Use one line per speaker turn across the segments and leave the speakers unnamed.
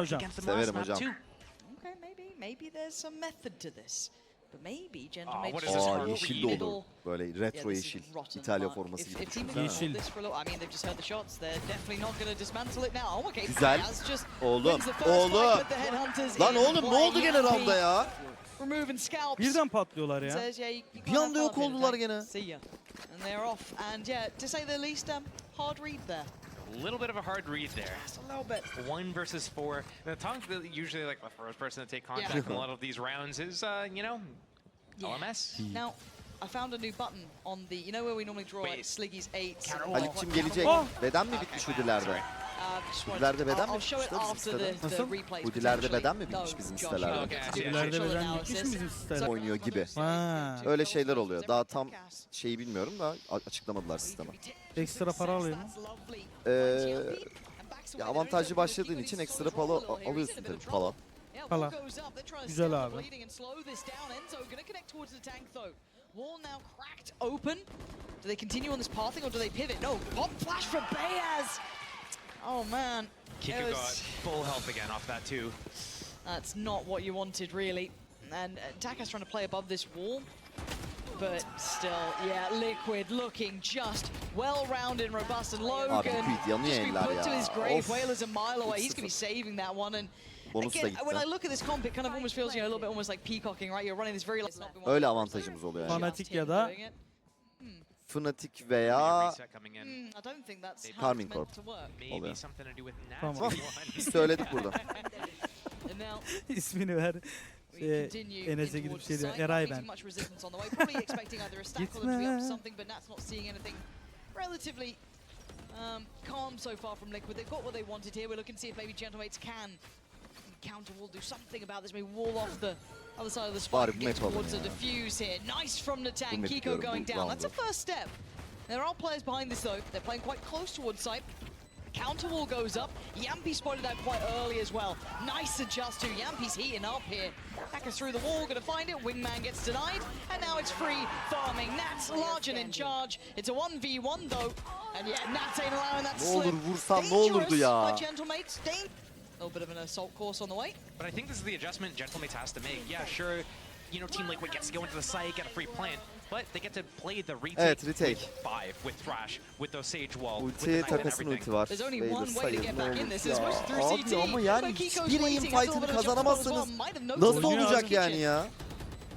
Hocam.
Severim hocam.
Okay, maybe maybe there's some method to this. But maybe gentlemen
ah,
Aa,
Aa
yeşil de olur. Böyle retro yeşil. İtalya forması gibi.
Yeşil.
Güzel. Oğlum. Oğlum. Lan oğlum ne oldu gene Rav'da ya?
Birden patlıyorlar ya.
Bir anda yok oldular gene.
And they're off. And yeah, to say the least, hard read there.
A little bit of a hard read there.
Just a little bit.
One versus four. The Tonk, usually like the first person to take contact
Yeah.
in a lot of these rounds is, uh, you know,
Yeah.
LMS.
Now, I found a new button on the, you know where we normally draw like
Wait.
Sliggy's 8?
Counter
Halik'cim gelecek.
Oh.
Beden mi bitmiş Hudiler'de? Hudilerde beden mi bitmişler bizim
after the,
sitede?
the
Nasıl?
Hudilerde beden mi bitmiş bizim sitelerde?
Hudilerde beden bitmiş mi bizim sitelerde?
Oynuyor gibi.
Ha.
Öyle şeyler oluyor. Daha tam şeyi bilmiyorum da açıklamadılar sisteme.
Ekstra para alıyor mu?
Ee, ya avantajlı başladığın için ekstra pala alıyorsun tabii pala.
Pala. Güzel abi.
Wall now cracked open. Do they continue on this pathing or do they pivot? No, pop flash for Bayaz. Oh man,
Kika
was-
got full health again off that too.
that's not what you wanted really. And uh, Taka's trying to play above this wall. But still, yeah, Liquid looking just well-rounded and robust. And Logan
Liquid
just be put to his grave. Whalers a mile away. He's going to be saving that one. And again, when I look at this comp, it kind of almost feels, you know, a little bit almost like peacocking, right? You're running this very...
Öyle avantajımız oluyor yani.
Fanatik ya da
Fnatic veya
Reset coming in.
Hmm, I don't think that's how
Carmine
it's
Corp.
meant to work.
Maybe
Oluyor.
something to do with
Tamam.
Nat.
Biz söyledik burada.
And now
ismini ver.
we
Şey,
continue
Enes'e
in
gidip
towards
şey
the
diyor.
site,
Eray
not
ben.
meeting much resistance on the way. Probably expecting either a stack or them to be up to
Gitme.
something, but Nat's not seeing anything relatively um, calm so far from Liquid. They've got what they wanted here. We're looking to see if maybe Gentlemates can counter wall, do something about this, maybe wall off the other side of the spot
Bari
and
bu
get
map alın
towards a
ya.
defuse here. Nice from the tank. Kiko going down. That's a first step. There are players behind this though. They're playing quite close towards site. Counter wall goes up. Yampi spotted out quite early as well. Nice adjust to Yampi's heating up here. Hackers through the wall, gonna find it. Wingman gets denied, and now it's free farming. Nat's large and in charge. It's a 1v1 though, and yeah, Nats ain't allowing that to
Ne olur
slip.
vursam ne olurdu
Dangerous
ya.
By Gentlemates. Dan- a little bit of an assault course on the way.
But I think this is the adjustment Gentlemates has to make. Yeah, sure, you know, Team Liquid gets to go into the site, get a free plant, but they get to play the retake,
Evet, retake.
with five, with Thrash, with those Sage Wall, with the
Ulti
knife and
takasın
everything.
ulti var.
There's only one way to get back in this.
ya.
It's supposed to through
Abi
CT.
ama yani
but Kiko's
bir aim
waiting. Has a
fight'ını
little of jump as well.
kazanamazsınız.
Might have noticed
Nasıl olacak yani ya?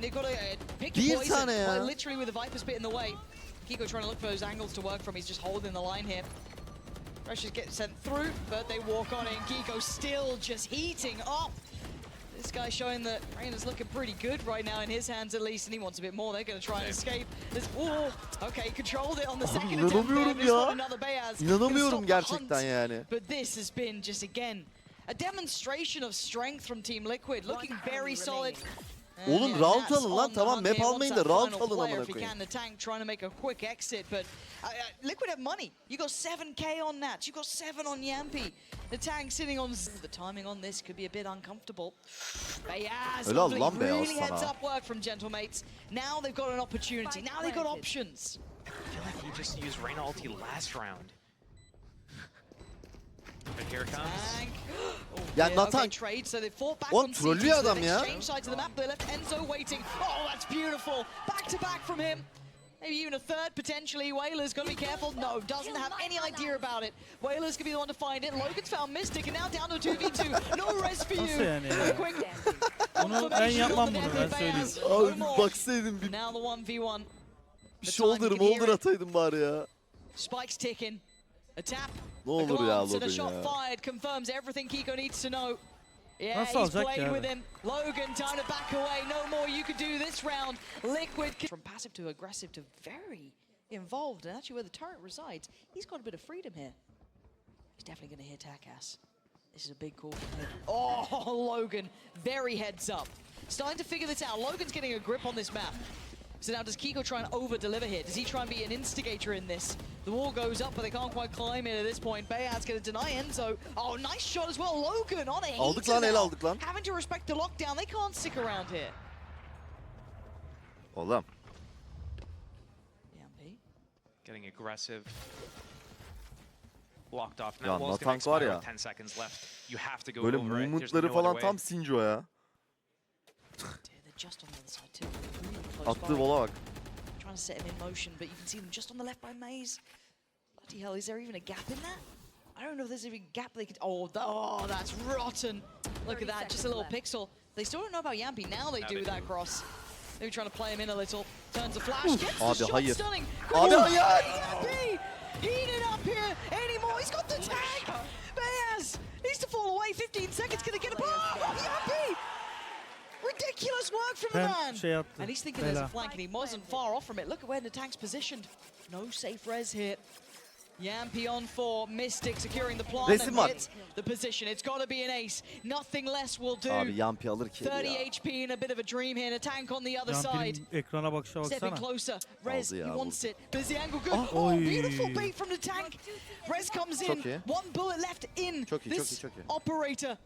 They've got to uh, pick
Bir tane ya.
Literally with the Viper Spit in the way. Kiko trying to look for those angles to work from. He's just holding the line here. Pressures get sent through, but they walk on it. And Kiko still just heating up. This guy showing that Rain is looking pretty good right now in his hands at least, and he wants a bit more. They're going to try and escape. There's, oh, okay, controlled it on the oh, second attempt. there.
inanamıyorum
Missed on
ya.
another Beyaz.
İnanamıyorum
Gonna stop the
gerçekten
hunt.
yani.
But this has been just again a demonstration of strength from Team Liquid, looking very solid. And
Oğlum,
yeah,
round alın lan, tamam, map
here,
almayın
wants
da
that
round alın amına koyayım.
can. The tank trying to make a quick exit, but uh, uh, Liquid have money. You got 7k on Nats, you got 7 on Yampi. The tank sitting on the timing on this could be a bit uncomfortable. Beyaz,
Helal
lovely,
lan Beyaz
really heads
sana.
up work from Gentlemates. Now they've got an opportunity. Now they've got options.
I feel like he just used Reyna ulti last round. But here it comes.
Tank. Oh,
Ya
yeah,
Nathan-
okay, trade, so they fought back
O
on CT,
trollüyor
so
adam
they've
ya.
exchanged sides of the map. They left Enzo waiting. Oh, that's beautiful. Back to back from him. Maybe even a third potentially. Whaler's gonna be careful. No, doesn't have any idea about it. Whaler's gonna be the one to find it. Logan's found Mystic and now down to 2v2. No res for you.
Nasıl yani ya?
A quick
Onu ben
confirmation
yapmam
on the
bunu
Nether
ben söyleyeyim.
Beyaz. No
Abi
more.
baksaydın bir,
Now the 1v1.
bir
The
shoulder
time you can hear
molder
it.
ataydın bari ya.
Spikes ticking. A tap.
Ne
a
olur ya
glance and a
Logan
shot
ya.
fired confirms everything Kiko needs to know. Yeah,
Nasıl
he's
alacak
played
ya?
with him. Logan time to back away. No more you could do this round. Liquid from passive to aggressive to very involved, and actually where the turret resides, he's got a bit of freedom here. He's definitely going to hit Takass. This is a big call for him. Oh, Logan, very heads up. Starting to figure this out. Logan's getting a grip on this map. So now does Kiko try and over-deliver here? Does he try and be an instigator in this? The wall goes up, but they can't quite climb it at this point. Bayad's going to deny Enzo. Oh, nice shot as well. Logan on it.
Aldık lan, el aldık lan.
Having to respect the lockdown. They can't stick around here.
Oğlum.
Yampi.
Getting aggressive. blocked off.
Ya
Now wall's gonna
var
expire
ya.
10 seconds left. You have to go
Böyle
over it. There's
movement'ları
no
falan
other way.
tam Sinjo ya.
Just on the other side too. They're really close
Attığı
by.
vola bak.
Trying to set him in motion, but you can see them just on the left by Maze. Bloody hell, is there even a gap in that? I don't know if there's even a gap they could. Oh, th- oh that's rotten. Look at that, just a little
left.
pixel. They still don't know about Yampi. Now they
Now
do
they
with that
do.
cross. Maybe trying to play him in a little. Turns a flash. Gets the
Abi,
shot
hayır.
stunning.
Abi,
Good
hayır.
Yampi! Heated up here anymore. He's got the tag. Bears needs to fall away. 15 seconds. Gonna get a ball. Yampi! Ridiculous work from the
Ben
man.
şey attı.
And he's thinking there's a flank, and he wasn't far off from it. Look at where the tank's positioned. No safe res here. Yampi on four, Mystic securing the plant
Resim
and
var.
hits the position. It's got to be an ace. Nothing less will do.
Abi Yampi alır ki
30
ya.
HP in a bit of a dream here. And a tank on the other side.
Yampir'in ekrana bakışa
Stepping
baksana.
closer. Rez,
Aldı
he wants it. There's the angle good.
Ah.
Oh, beautiful bait from the tank. Rez comes in. One bullet left in
Çok iyi, çok
this
iyi, çok iyi.
operator.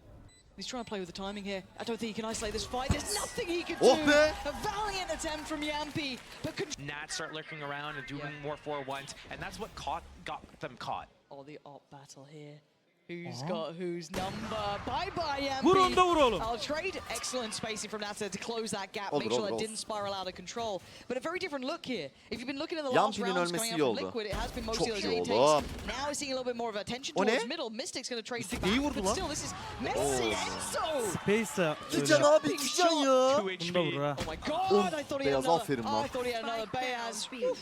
He's trying to play with the timing here. I don't think he can isolate this fight. There's nothing he can do.
be!
A valiant attempt from Yampi, but con-
Nats start lurking around and doing
Yeah.
more four ones, and that's what caught got them caught.
oh, the op battle here. Who's got whose number? Bye bye, Yampi.
Vur onu da vur oğlum.
I'll trade excellent spacing from Nats there to close that gap,
Olur,
make sure
olur,
that
olur.
didn't spiral out of control. But a very different look here. If you've been looking at the last
Yampi'nin
rounds
ölmesi
coming
iyi
out from. Liquid, it has been mostly
Çok
those
iyi
retakes.
oğlum.
Now we're seeing a little bit more of attention
O ne?
towards middle. Mystic's going to trade
Mystic
back,
vurdu
but
lan.
still, this is Messi Enzo.
Space'e
Tican
öyle.
abi Tican ya.
Bunu da vur ha.
Oh my god, I thought he had
Beyaz
another.
aferin
Oh,
lan.
I thought he had another Beyaz. Oof.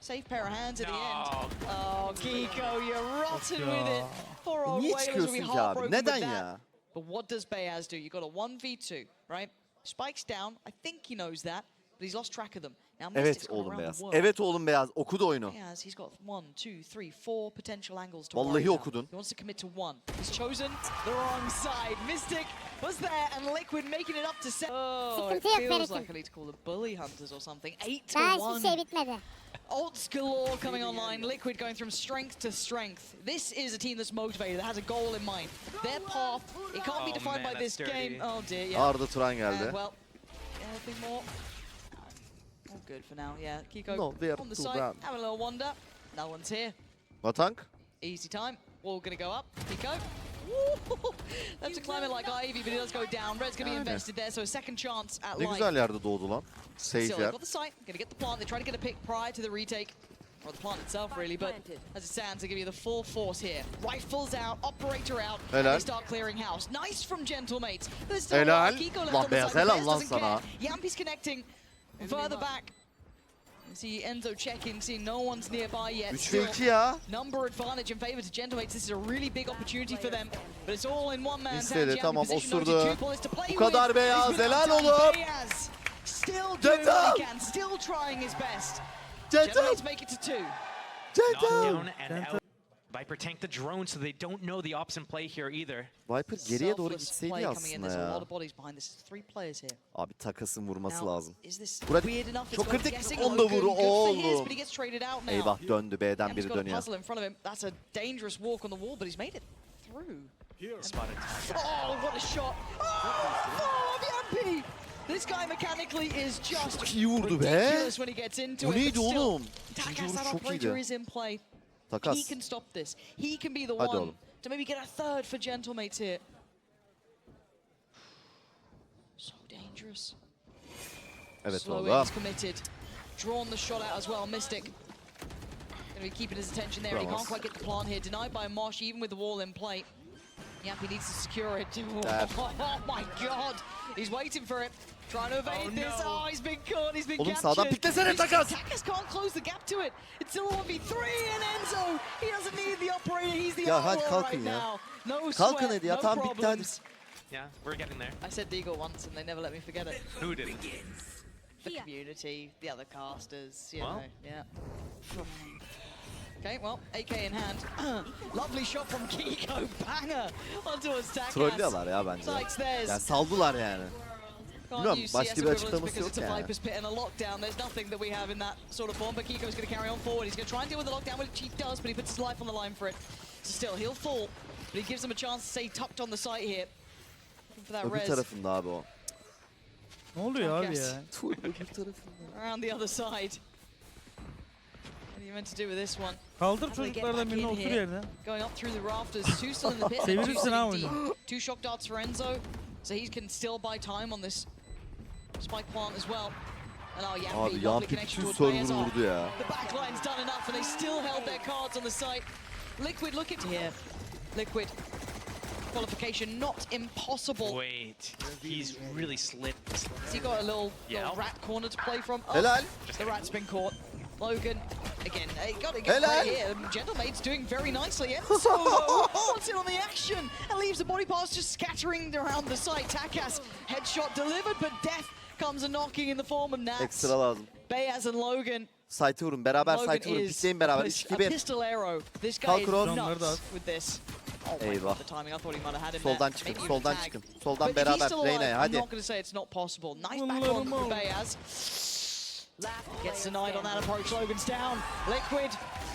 Safe pair of hands at the end. Oh, oh Kiko, you're rotten with it. Poor old
Niye
Whalers will be
ki abi?
heartbroken with that.
ya?
But what does Beyaz do? You've got a 1v2, right? Spikes down. I think he knows that, but he's lost track of them. Now Mystic's
Evet
gone
oğlum beyaz.
the world.
Evet oğlum beyaz. Okudu oyunu.
Beyaz, he's got one, two, three, four potential angles to
Vallahi
worry about.
okudun.
He wants to commit to one. He's chosen the wrong side. Mystic was there, and Liquid making it up to seven. Oh, it
Sıkıntı yok
feels like I need to call the bully hunters or something. Eight to
Daha
one.
hiçbir şey bitmedi.
Ults galore coming online. Liquid going from strength to strength. This is a team that's motivated, that has a goal in mind. Their path, it can't be
Oh,
defined
man,
by this
dirty.
game. Oh dear, yeah.
Arda Turan
Uh,
geldi.
well, anything more? All good for now, yeah. Kiko
No, they are
on the
too
side,
bad.
having a little wander. No one's here.
Vatank.
Easy time. Wall gonna go up. Kiko. Woo! That's to climb it like Ivy, but he does go down. Red's gonna be
Yani.
invested there, so a second chance at
Ne
life.
güzel yerde doğdu lan. Safe
Still,
yer.
they've got the site, gonna get the plant. They try to get a pick prior to the retake. Or the plant itself, really, but
planted.
as it stands, they give you the full force here. Rifles out, operator out, and
Helal.
they start clearing house. Nice from Gentlemates. But there's still
Helal.
Kiko left
Lan
on the
beyaz,
side.
helal
Bez
lan
doesn't
sana.
care. Yampi's connecting further back. See Enzo checking, seeing no one's nearby yet.
3
Still,
ve 2 ya.
Number advantage in favor to Gentlemates. This is a really big opportunity for them, but it's all in one man's
İstedi,
hands. Yampi
tamam, osurdu. Bu kadar. Beyaz, helal oğlum.
Beyaz still doing what
Gentle.
he can, still trying his best.
Gentle.
Gentlemates make it to two.
Gentle.
Gentle.
Viper tank the drone so they don't know the option play here either.
Viper geriye doğru gitseydi
ya
aslında ya. Abi takasın vurması lazım. Burada çok kritik. Onu da
vur
oğlum. Eyvah döndü B'den biri dönüyor.
Oh, what a shot. Oh, the MP! This guy mechanically is just
çok iyi vurdu be. Bu neydi oğlum? İkinci çok iyiydi.
He can stop this. He can be the
Hadi
one
oğlum.
to maybe get a third for Gentlemates here. So dangerous.
Evet
Slow in's committed. Drawn the shot out as well. Mystic. Gonna be keeping his attention there. And he
Bravo.
can't quite get the plan here. Denied by Mosh, even with the wall in play. Yampi needs to secure it.
There.
Oh my god! He's waiting for it. Trying to oh, evade
Oh,
this.
no.
Oh, he's been caught. He's been
Oğlum
captured.
sağdan piklesene
He's-
takas.
Takas can't close the gap to it. It's still a 1v3 and Enzo. He doesn't need the operator. He's the
Ya hadi kalkın
right
ya.
now. No
Kalkın
sweat,
hadi ya,
no
tamam bitti hadi.
Yeah, we're getting there.
I said Deagle once and they never let me forget it.
Who didn't?
the community, the other casters, you
Well.
know, yeah. Okay, well, AK in hand. Lovely shot from Kiko, banger onto a stack.
Trollüyorlar ya bence.
Sights theirs.
Yani saldılar yani.
Can't
bilmiyorum,
use
başka
CS
bir
equivalents
açıklaması
because
yok
it's a
yani.
Viper's pit and a lockdown. There's nothing that we have in that sort of form, but Kiko's going to carry on forward. He's going to try and deal with the lockdown, which he does, but he puts his life on the line for it. So still, he'll fall, but he gives them a chance to stay tucked on the site here. For that
Öbür
res
tarafında abi o.
Ne oluyor abi ya?
Öbür tarafında.
around the other side. What are you meant to do with this one?
Kaldır
How do they get
çocuklardan
back
birini otur yerine.
Going up through the rafters. Two still in the pit. and two
Çevirirsin ha
sitting
oyunu.
Two shock darts for Enzo. So he can still buy time on this spike plant as well. And oh, Yampi,
Abi
lovely
Yampi
connection
bütün
towards Bayaz.
server'ı vurdu ya.
The backline's done enough and they still held their cards on the site. Liquid looking to here. Liquid. Qualification not impossible.
Wait, he's really slid.
Has he got a little,
Yeah.
little rat corner to play from? Oh,
Helal.
The rat's been caught. Logan, again, he got to get
Helal.
right here. Gentlemate's doing very nicely. Enzo wants in on the action and leaves the body parts just scattering around the site. Takas, headshot delivered, but death comes a knocking in the form of Nats.
Ekstra lazım.
Bayaz and Logan.
Site'ı vurun. Beraber
Logan
site'ı vurun.
is
Pikleyin beraber.
a, pis-
3
a
2 1
pistol arrow. This guy
Kalk
is
Ross.
Nuts with this. Oh my
Eyvah.
God, the timing. I thought he might have had him
Soldan
there.
çıkın,
Maybe even
soldan
tag.
çıkın. Soldan
But if he's
beraber.
still alive,
Reyna'ya
I'm
hadi.
not going Gets denied on that approach. Logan's down. Liquid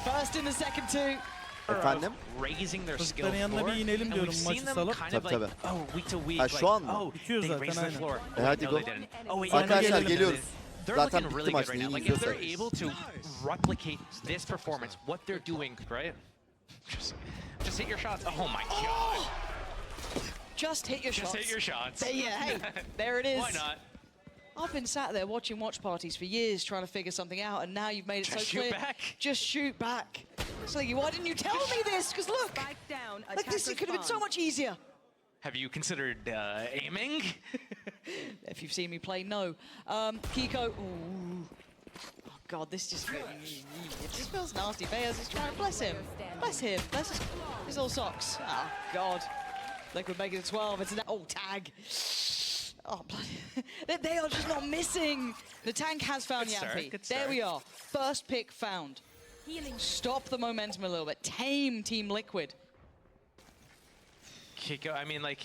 first in the second two.
Efendim?
raising their skill
Çocukların yanına
floor.
bir inelim
and
diyorum
we've
maçı
seen them
salıp.
kind of
Tabii,
like, oh, week to week.
Ha,
like,
şu an mı?
Oh,
Bitiyoruz
they
zaten,
raised the
aynen.
floor.
E hadi
no,
go.
they didn't. Oh, wait,
Arkadaşlar,
yeah, they did.
geliyoruz.
They're
Zaten
looking
bitti
really
maç,
good right
neyi
now. Like if they're
izliyorsanız.
able to replicate this performance, what they're doing, right? Just, just hit your shots. Oh my god.
Just hit your
Just
shots.
hit your shots.
There, yeah, hey, there it is.
Why not?
I've been sat there watching watch parties for years trying to figure something out, and now you've made it
Just
so
shoot
clear.
back.
Just shoot back. Slinky, why didn't you tell me this? Because look,
Spike down.
like this it could have been so much easier.
Have you considered uh, aiming?
If you've seen me play, no. Um, Kiko. Ooh. Oh God, this just feels, it just feels nasty. Bayers is trying to bless him, bless him, bless his, his little socks. Oh God, Liquid making it 12. It's an oh tag. Oh bloody! they, they are just not missing. The tank has found
Good start,
Yampi.
good
There
start.
we are. First pick found.
Healing.
Stop the momentum a little bit. Tame Team Liquid.
Kiko, I mean, like,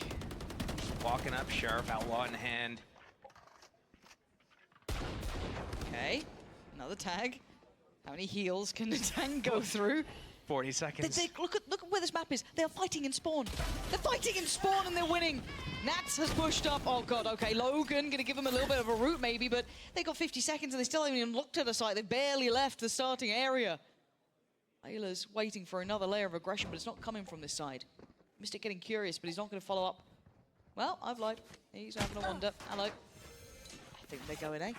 walking up, sharp, outlaw in hand.
Okay, another tag. How many heals can the tank go through?
40
They,
seconds.
they, look at look at where this map is. They are fighting in spawn. They're fighting in spawn and they're winning. Nats has pushed up. Oh god. Okay, Logan gonna give them a little bit of a route maybe, but they got 50 seconds and they still haven't even looked at the site. They barely left the starting area. Ayla's waiting for another layer of aggression, but it's not coming from this side. Mystic getting curious, but he's not going to follow up. Well, I've lied. He's having a wander. Hello. I think they're going A.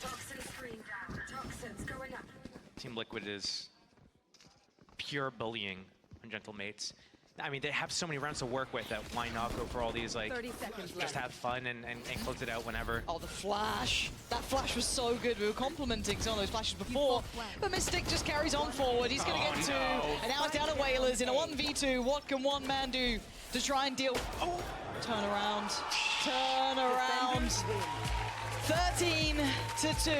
Toxin screen down. Toxins going up.
Team Liquid is pure bullying on Gentle Mates. I mean, they have so many rounds to work with that why not go for all these, like,
30 seconds
just
left.
have fun and, and, and close it out whenever.
Oh, the flash. That flash was so good. We were complimenting some of those flashes before. But Mystic just carries on forward. He's going to
Oh,
get two.
no.
And now it's down to Whalers in a 1v2. What can one man do to try and deal? Oh, turn around. Turn around. 13 to 2.